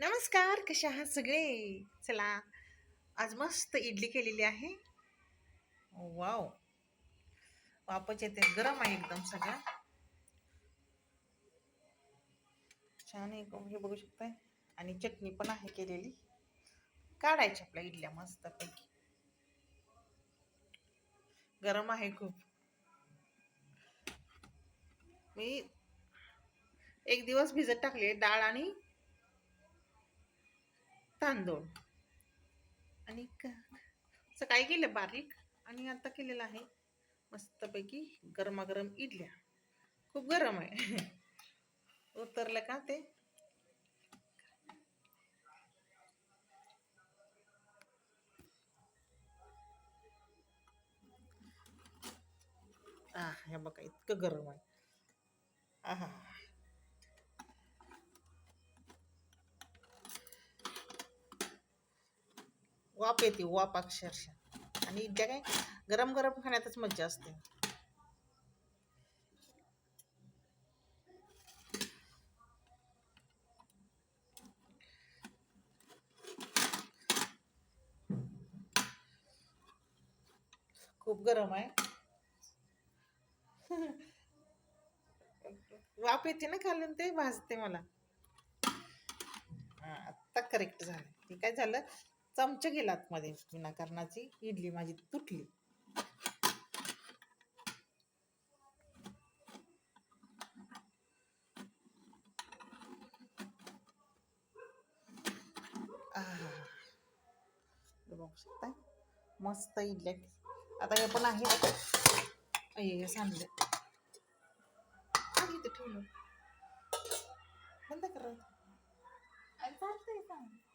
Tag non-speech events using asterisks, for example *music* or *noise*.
नमस्कार कसे आहात सगळे? चला आज मस्त इडली केलेली आहे. वाव! वापच येते गरम आहे एकदम सगळं. छान आहे हे बघू शकताय. आणि चटणी पण आहे केलेली. काढायची आपल्या इडल्या मस्त पैकी गरम आहे खूप. मी एक दिवस भिजत टाकले डाळ आणि तांदूळ. आणि क- सकाळी केलं बारीक? आणि आता केलेलं आहे मस्तपैकी गरमागरम इडल्या. खूप गरम आहे. *laughs* उतरलं का ते? हे बघा इतकं गरम आहे. आहा. वाप येते वाप अक्षरशः. आणि इथल्या काय गरम गरम खाण्यातच मज्जा असते. खूप गरम आहे. वाफ येते ना खालून ते भाजते मला. आता करेक्ट झालं. ते काय झालं. चमचा गेला आतमध्ये विनाकारणाची. इडली माझी तुटली. बघू शकता? मस्त इडल्या. आता हे पण आहे. अय्य सांडले ठेवलं. बंद करा. चालतंय.